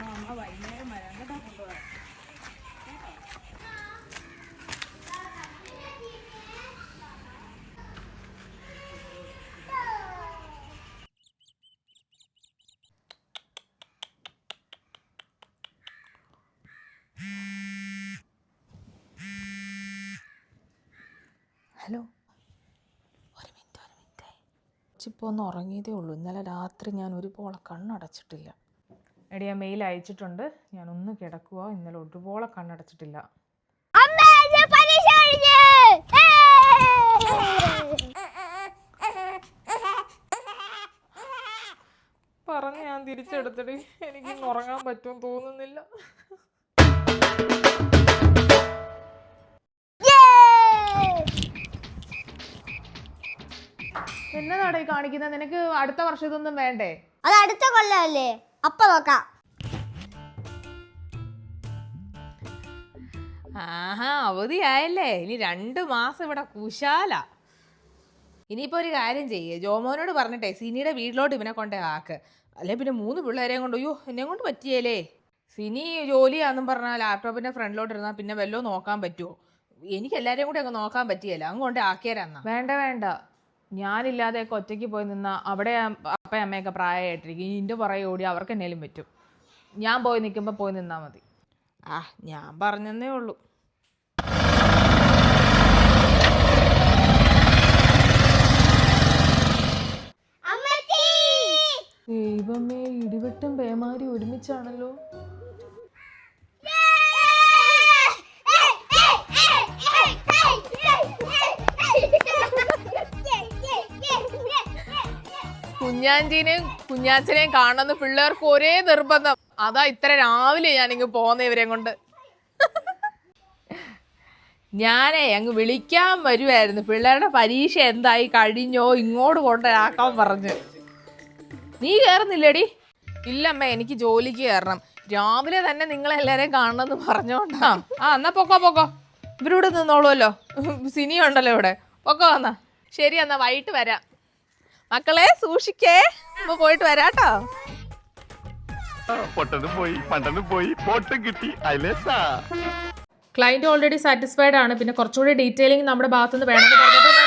അമ്മ ഹലോ. ഒരു മിനിറ്റ് ഒരു മിനിറ്റ്. ഇപ്പോൾ ഒന്ന് ഉറങ്ങിയതേ ഉള്ളൂ. ഇന്നലെ രാത്രി ഞാൻ ഒരു പോളെ കണ്ണടച്ചിട്ടില്ല. എടി ഞാൻ മെയിൽ അയച്ചിട്ടുണ്ട്. ഞാൻ ഒന്ന് കിടക്കുക ഇന്നലെ ഒരുപോലെ കണ്ണടച്ചിട്ടില്ല. പറഞ്ഞ് ഞാൻ തിരിച്ചെടുത്തിട്ട് എനിക്ക് ഉറങ്ങാൻ പറ്റുമെന്ന് തോന്നുന്നില്ല. എന്നതാടാ കാണിക്കുന്നത് നിനക്ക് അടുത്ത വർഷം ഇതൊന്നും വേണ്ടേ? അത് അടുത്ത കൊല്ലമല്ലേ? അപ്പൊ നോക്കാം. ആഹാ അവധിയായല്ലേ. ഇനി രണ്ട് മാസം ഇവിടെ കുശാല. ഇനിയിപ്പോ ഒരു കാര്യം ചെയ്യേ. ജോമോനോട് പറഞ്ഞിട്ടേ സിനിയുടെ വീട്ടിലോട്ട് ഇവനെ കൊണ്ടേ ആക്ക്. അല്ലെ പിന്നെ മൂന്ന് പിള്ളേരെയും കൊണ്ട് അയ്യോ എന്നെ കൊണ്ട് പറ്റിയേലേ. സിനി ജോലിയാന്നും പറഞ്ഞാൽ ലാപ്ടോപ്പിന്റെ ഫ്രണ്ടിലോട്ട് ഇരുന്നാൽ പിന്നെ വല്ലോ നോക്കാൻ പറ്റുമോ എനിക്ക് എല്ലാവരെയും കൂടെ അങ്ങ് നോക്കാൻ പറ്റിയല്ല അങ്ങോട്ട് കൊണ്ട് ആക്കിയരാന്നാ വേണ്ട വേണ്ട. ഞാനില്ലാതെയൊക്കെ ഒറ്റയ്ക്ക് പോയി നിന്നാ അവിടെ അപ്പയും അമ്മയൊക്കെ പ്രായമായിട്ടിരിക്കും. ഇതിന്റെ പുറകെ ഓടി അവർക്ക് എന്നേലും പറ്റും. ഞാൻ പോയി നിൽക്കുമ്പോൾ പോയി നിന്നാൽ മതി. ആ ഞാൻ പറഞ്ഞെന്നേ ഉള്ളൂ. ദൈവമേ ഇടിവെട്ടും പേമാരി ഒരുമിച്ചാണല്ലോ. കുഞ്ഞാഞ്ചിനെയും കുഞ്ഞാച്ചനെയും കാണുന്ന പിള്ളേർക്ക് ഒരേ നിർബന്ധം. അതാ ഇത്ര രാവിലെ ഞാനിങ്ങ് പോകുന്ന ഇവരെയും കൊണ്ട്. ഞാനേ അങ്ങ് വിളിക്കാൻ വരുമായിരുന്നു പിള്ളേരുടെ പരീക്ഷ എന്തായി? കഴിഞ്ഞോ? ഇങ്ങോട്ട് കൊണ്ടാക്കാൻ പറഞ്ഞു. നീ കയറുന്നില്ലടി ഇല്ലമ്മ എനിക്ക് ജോലിക്ക് കയറണം രാവിലെ തന്നെ നിങ്ങളെല്ലാരെയും കാണണമെന്ന് പറഞ്ഞോണ്ടാ. ആ എന്നാ പൊക്കോ പൊക്കോ. ഇവരിവിടെ നിന്നോളുമല്ലോ സിനി ഉണ്ടല്ലോ ഇവിടെ. പൊക്കോ എന്നാ. ശരി എന്നാ വൈകിട്ട് വരാം. മക്കളെ സൂക്ഷിക്കേ. പോയിട്ട് വരാട്ടോ പൊട്ടനും പോയി പണ്ടനും പോയി പോട്ടും കിട്ടി അയലേസാ. ക്ലയന്റ് ഓൾറെഡി സാറ്റിസ്ഫൈഡ് ആണ്. പിന്നെ കുറച്ചുകൂടി ഡീറ്റെയിലിംഗ് നമ്മുടെ ഭാഗത്തുനിന്ന് വേണമെന്ന് വേണം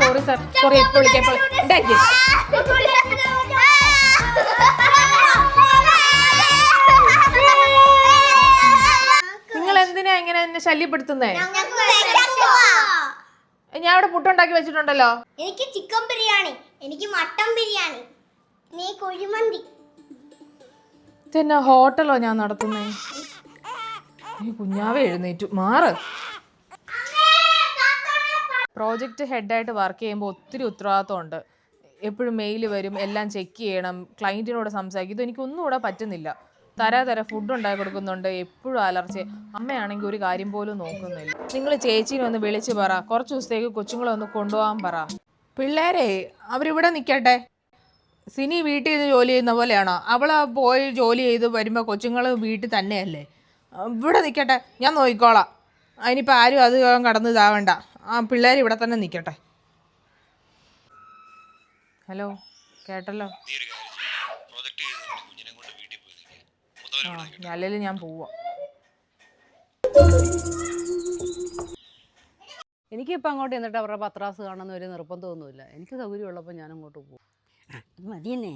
സോറി സാർ സോറി എപ്പോൾ വിളിക്കാം എപ്പോൾ ഉണ്ടാക്കി നിങ്ങൾ എന്തിനാ ഇങ്ങനെ എന്നെ ശല്യപ്പെടുത്തുന്നേ? ഞാൻ ഇവിടെ പുട്ടുണ്ടാക്കി വെച്ചിട്ടുണ്ടല്ലോ. എനിക്ക് ചിക്കൻ ബിരിയാണി എനിക്ക് മട്ടൻ ബിരിയാണി നീ കുഴിമന്തി. ഇതെന്നാ ഹോട്ടലോ ഞാൻ നടത്തുന്നേ? ഈ കുഞ്ഞാവെ എഴുന്നേറ്റു. മാറ്. പ്രോജക്റ്റ് ഹെഡായിട്ട് വർക്ക് ചെയ്യുമ്പോൾ ഒത്തിരി ഉത്തരവാദിത്വമുണ്ട്. എപ്പോഴും മെയിൽ വരും എല്ലാം ചെക്ക് ചെയ്യണം ക്ലയന്റിനോട് സംസാരിക്കും. ഇതെനിക്കൊന്നും കൂടെ ഇവിടെ പറ്റുന്നില്ല. തരാ തര ഫുഡ് ഉണ്ടാക്കി കൊടുക്കുന്നുണ്ട്. എപ്പോഴും അലർച്ചി. അമ്മയാണെങ്കിൽ ഒരു കാര്യം പോലും നോക്കുന്നില്ല. നിങ്ങൾ ചേച്ചീനെ ഒന്ന് വിളിച്ച് പറ. കുറച്ച് ദിവസത്തേക്ക് കൊച്ചുങ്ങളെ ഒന്ന് കൊണ്ടുപോകാൻ പറ. പിള്ളേരെ അവരിവിടെ നിൽക്കട്ടെ സിനി വീട്ടിൽ നിന്ന് ജോലി ചെയ്യുന്ന പോലെയാണോ? അവൾ പോയി ജോലി ചെയ്ത് വരുമ്പോൾ കൊച്ചുങ്ങൾ വീട്ടിൽ തന്നെയല്ലേ? ഇവിടെ നിൽക്കട്ടെ ഞാൻ നോക്കിക്കോളാം. അതിനിപ്പോൾ ആരും അത് കടന്ന് ഇതാവണ്ട. ആ പിള്ളേർ ഇവിടെ തന്നെ നിൽക്കട്ടെ ഹലോ കേട്ടല്ലോ നീ ഒരു കാര്യം ചെയ്യ്. പ്രൊജക്ട് ചെയ്ത് കുഞ്ഞിനെ കൊണ്ട് വീട്ടിൽ പോയി നിൽക്ക്. മൂത്തവനെ ഇവിടെ നിൽക്കട്ടെ. അല്ലെങ്കിൽ ഞാൻ പോവാം. എനിക്കിപ്പോൾ അങ്ങോട്ട് എന്നിട്ട് അവരുടെ പത്രാസ് കാണുന്ന ഒരു നിർബന്ധമൊന്നുമില്ല എനിക്ക് സൗകര്യമുള്ളപ്പോൾ ഞാൻ അങ്ങോട്ട് പോകും മതിയെന്നേ.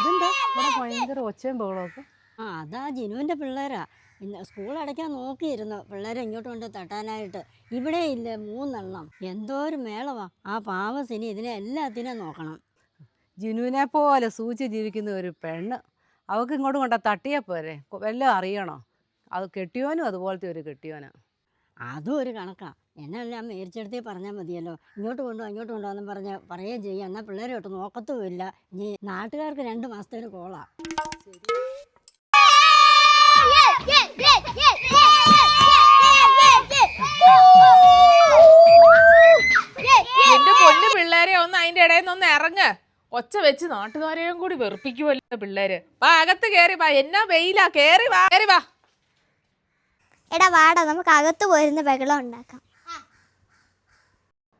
ഇതെന്താ? ഇവിടെ ഭയങ്കര ഒച്ചയും ബഹളമൊക്കെ ആ അതാ ജിനുവിന്റെ പിള്ളേരാ. ഇന്ന് സ്കൂൾ അടയ്ക്കാൻ നോക്കിയിരുന്നു. പിള്ളേരെ ഇങ്ങോട്ട് കൊണ്ട് തട്ടാനായിട്ട്. ഇവിടെ ഇല്ല മൂന്നെണ്ണം. എന്തോ ഒരു മേളവാ. ആ പാവസിനി ഇതിനെ എല്ലാത്തിനും നോക്കണം. ജിനുവിനെ പോലെ സൂചി ജീവിക്കുന്ന ഒരു പെണ്ണ്. അവൾക്ക് ഇങ്ങോട്ട് കൊണ്ട തട്ടിയാൽ പോരെ? എല്ലാം വല്ലതും അറിയണോ? അത് കെട്ടിയോനും അതുപോലത്തെ ഒരു കെട്ടിയോനാ. അതും ഒരു കണക്കാ. ഞാൻ മേടിച്ചെടുത്തേ പറഞ്ഞാൽ മതിയല്ലോ. ഇങ്ങോട്ട് കൊണ്ടു അങ്ങോട്ട് കൊണ്ടുവന്നും പറഞ്ഞ് പറയുകയും ചെയ്യാം. എന്നാൽ പിള്ളേരെ ഒട്ട് നോക്കത്തുമില്ല. ഇനി നാട്ടുകാർക്ക് രണ്ട് മാസത്തേന് കോളാ എന്റെ പൊന്നു പിള്ളേരെ ഒന്ന് അതിന്റെ ഇടയിൽ നിന്ന് ഒന്ന് ഇറങ്ങ് ഒച്ച വെച്ച് നാട്ടുകാരെയും കൂടി വെറുപ്പിക്കുമല്ലോ പിള്ളേര്. വാ അകത്ത് കേറി വാ. എന്നാ വെയിലാ? കേറി വാ കേറി വാ. എടാ വാടാ നമുക്ക് അകത്ത് പോയിരുന്ന ബഹളം ഉണ്ടാക്കാം.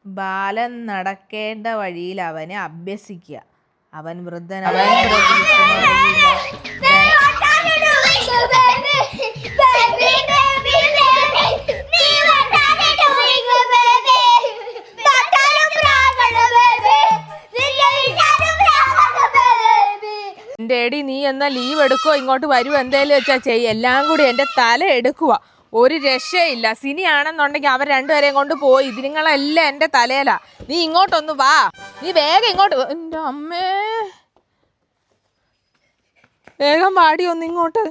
ബാലൻ നടക്കേണ്ട വഴിയിൽ അവനെ അഭ്യസിക്കുക. അവൻ വൃദ്ധനവൻ പ്രകൃതിക്കുമാറിയില്ല. എന്റെ എടി നീ എന്നാൽ ലീവ് എടുക്കോ ഇങ്ങോട്ട് വരുമോ എന്തേലും വെച്ചാൽ ചെയ്യ. എല്ലാം കൂടി എന്റെ തല എടുക്കുക ഒരു രക്ഷയില്ല. സിനിയാണെന്നുണ്ടെങ്കിൽ അവർ രണ്ടുപേരെയും കൊണ്ട് പോയി. ഇതിങ്ങളെല്ലാം എന്റെ തലയിലാ. നീ ഇങ്ങോട്ടൊന്ന് വാ. നീ വേഗം ഇങ്ങോട്ട്. എന്റെ അമ്മേ. വേഗം വാടി ഒന്ന് ഇങ്ങോട്ട്.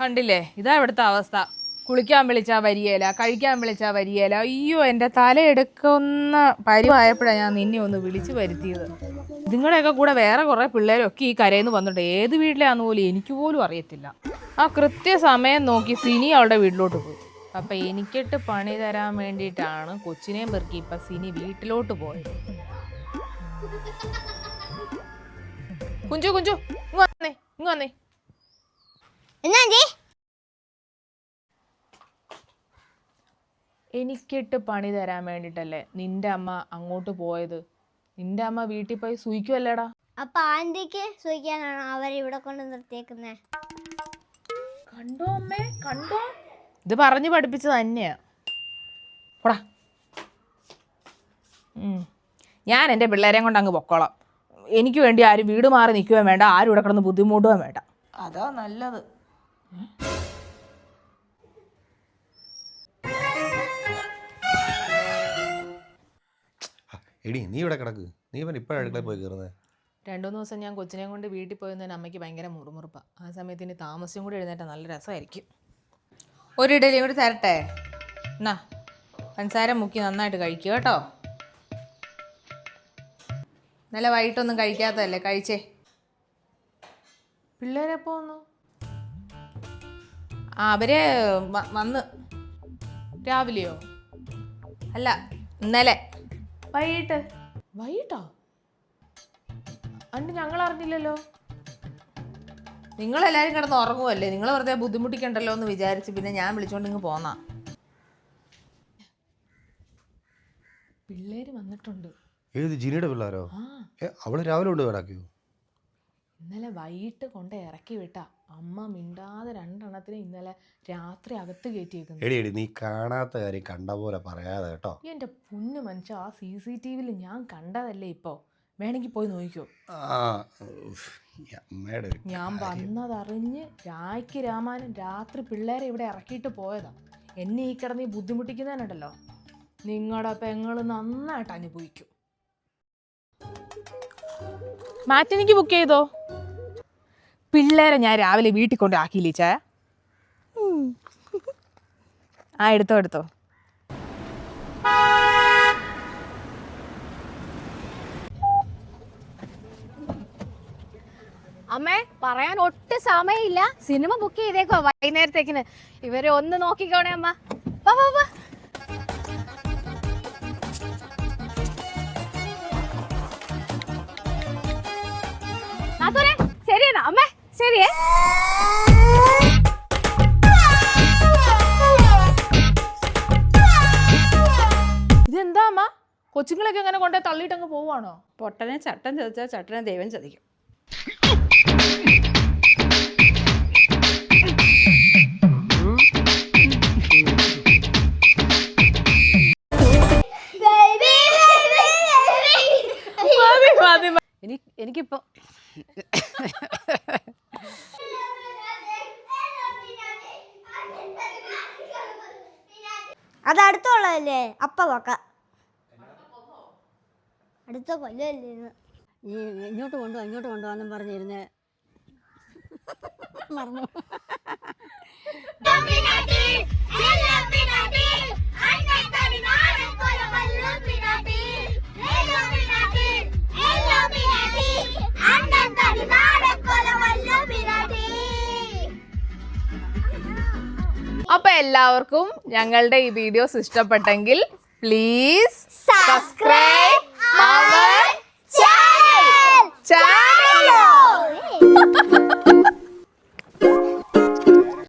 കണ്ടില്ലേ? ഇതാ ഇവിടുത്തെ അവസ്ഥ. കുളിക്കാൻ വിളിച്ചാൽ വരികയില്ല കഴിക്കാൻ വിളിച്ചാൽ വരികയില്ല. അയ്യോ എന്റെ തലയെടുക്കുന്ന പരിവായപ്പോഴാണ് ഞാൻ നിന്നെ ഒന്ന് വിളിച്ചു വരുത്തിയത്. നിങ്ങളുടെയൊക്കെ കൂടെ വേറെ കുറേ പിള്ളേരൊക്കെ ഈ കരയിൽ വന്നിട്ടുണ്ട്. ഏത് വീട്ടിലാന്ന് പോലും എനിക്ക് പോലും അറിയത്തില്ല. ആ കൃത്യസമയം നോക്കി സിനി അവളുടെ വീട്ടിലോട്ട് പോയി. അപ്പം എനിക്കിട്ട് പണി തരാൻ വേണ്ടിയിട്ടാണ് കൊച്ചിനെയും പെറുക്കി ഇപ്പം സിനി വീട്ടിലോട്ട് പോയത്. കുഞ്ചു കുഞ്ചു ഇങ്ങ് വന്നേ ഇങ്ങ് വന്നേ. എന്നാ എനിക്കിട്ട് പണി തരാൻ വേണ്ടിയിട്ടല്ലേ നിന്റെ അമ്മ അങ്ങോട്ട് പോയത്? നിന്റെ അമ്മ വീട്ടിൽ പോയി സൂയിക്കുമല്ലേടാ അപ്പൊ ആന്റിക്ക് സൂചിക്കാനാണ് അവരിവിടെ കൊണ്ട് നിർത്തിയേക്കുന്നേ? കണ്ടോ അമ്മേ കണ്ടോ? ഇത് പറഞ്ഞു പഠിപ്പിച്ചത് തന്നെയാ പോടാ. ഞാൻ എന്റെ പിള്ളേരെയും കൊണ്ട് അങ്ങ് പൊക്കോളാം. എനിക്ക് വേണ്ടി ആരും വീട് മാറി നിൽക്കുകയും വേണ്ട ആരും ഇവിടെ കിടന്ന് ബുദ്ധിമുട്ടുകയും വേണ്ട. അതാ നല്ലത്. എടി നീ ഇവിടെ കിടക്ക്. നീ ഇവൻ ഇപ്പോഴാണ് അടുക്കളയിൽ പോയി കയറുന്നത് രണ്ടു മൂന്ന് ദിവസം ഞാൻ കൊച്ചിനെ കൊണ്ട് വീട്ടിൽ പോയതിന് അമ്മയ്ക്ക് ഭയങ്കര മുറുമുറുപ്പാണ് ആ സമയത്ത് ഇനി താമസിച്ചും കൂടി എഴുന്നേറ്റാൽ നല്ല രസമായിരിക്കും. ഒരു ഇഡലിയും കൂടി തരട്ടെ? എന്നാ പഞ്ചസാര മുക്കി നന്നായിട്ട് കഴിക്കുക കേട്ടോ. നല്ല വൈകിട്ടൊന്നും കഴിക്കാത്തതല്ലേ? കഴിച്ചേ. പിള്ളേരെപ്പോ വന്നു? ആ അവർ വന്ന്. രാവിലെയോ? അല്ല ഇന്നലെ. വൈകിട്ട്. വൈകിട്ടോ? അണ്ട് ഞങ്ങൾ അറിഞ്ഞില്ലല്ലോ. നിങ്ങളെല്ലാവരും കിടന്ന് ഉറങ്ങുമല്ലേ നിങ്ങൾ വെറുതെ ബുദ്ധിമുട്ടിക്കണ്ടല്ലോ എന്ന് വിചാരിച്ച് പിന്നെ ഞാൻ വിളിച്ചോണ്ട് ഇങ്ങ് പോന്നാ. പിള്ളേര് വന്നിട്ടുണ്ട്. ഏത് ജിനിയുടെ പിള്ളേരോ? അവൾ രാവിലെ കൊണ്ട് ഇന്നലെ വൈകിട്ട് കൊണ്ട് ഇറക്കി വിട്ട. അമ്മ മിണ്ടാതെ രണ്ടെണ്ണത്തിനെ ഇന്നലെ രാത്രി അകത്ത് കയറ്റിയേക്കുന്നു. എടി എടി നീ കാണാത്ത കാര്യം കണ്ട പോലെ പറയാതെ കേട്ടോ. എന്റെ പൊന്നു മനുഷ്യ ആ സി സി ടി വിയിൽ ഞാൻ കണ്ടതല്ലേ ഇപ്പോൾ വേണമെങ്കിൽ പോയി നോക്കിക്കോ. ആ ഉഫ്, ഈ അമ്മയുടെ ഒരു ഞാൻ. വന്നതറിഞ്ഞ് രായ്ക്ക് രാമാനും രാത്രി പിള്ളേരെ ഇവിടെ ഇറക്കിയിട്ട് പോയതാ. എന്നെ ഈ കിടന്ന് ഈ ബുദ്ധിമുട്ടിക്കുന്നതിനുണ്ടല്ലോ നിങ്ങളുടെ പെങ്ങൾ നന്നായിട്ട് അനുഭവിക്കും. മാറ്റിനിക്ക് ബുക്ക് ചെയ്തോ? പിള്ളേരെ ഞാൻ രാവിലെ വീട്ടിൽ കൊണ്ട് ആക്കിയില്ലേ ചേ? ആ എടുത്തോ എടുത്തോ. അമ്മേ പറയാൻ ഒട്ടും സമയമില്ല. സിനിമ ബുക്ക് ചെയ്തേക്കോ വൈകുന്നേരത്തേക്കിന്. ഇവരെ ഒന്ന് നോക്കിക്കോണേ അമ്മ. വാ ശരിയെന്നാ അമ്മേ. ശരിയേ? ഇതെന്താ അമ്മ? കൊച്ചുങ്ങളൊക്കെ അങ്ങനെ കൊണ്ടേ തള്ളിയിട്ടങ്ങ് പോവാണോ പൊട്ടനെ ചട്ടൻ ചതിച്ചാൽ ചട്ടനെ ദൈവം ചതിക്കും. അത് അടുത്തുള്ളതല്ലേ? അപ്പ നോക്കാം. അടുത്ത കൊല്ലല്ലേ ഇത്? ഈ ഇങ്ങോട്ട് കൊണ്ടുപോകാം ഇങ്ങോട്ട് കൊണ്ടുപോകാന്നും പറഞ്ഞിരുന്നേ. മറന്നു. അപ്പോൾ എല്ലാവർക്കും ഞങ്ങളുടെ ഈ വീഡിയോസ് ഇഷ്ടപ്പെട്ടെങ്കിൽ പ്ലീസ് സബ്സ്ക്രൈബ് ചാനൽ ചാനൽ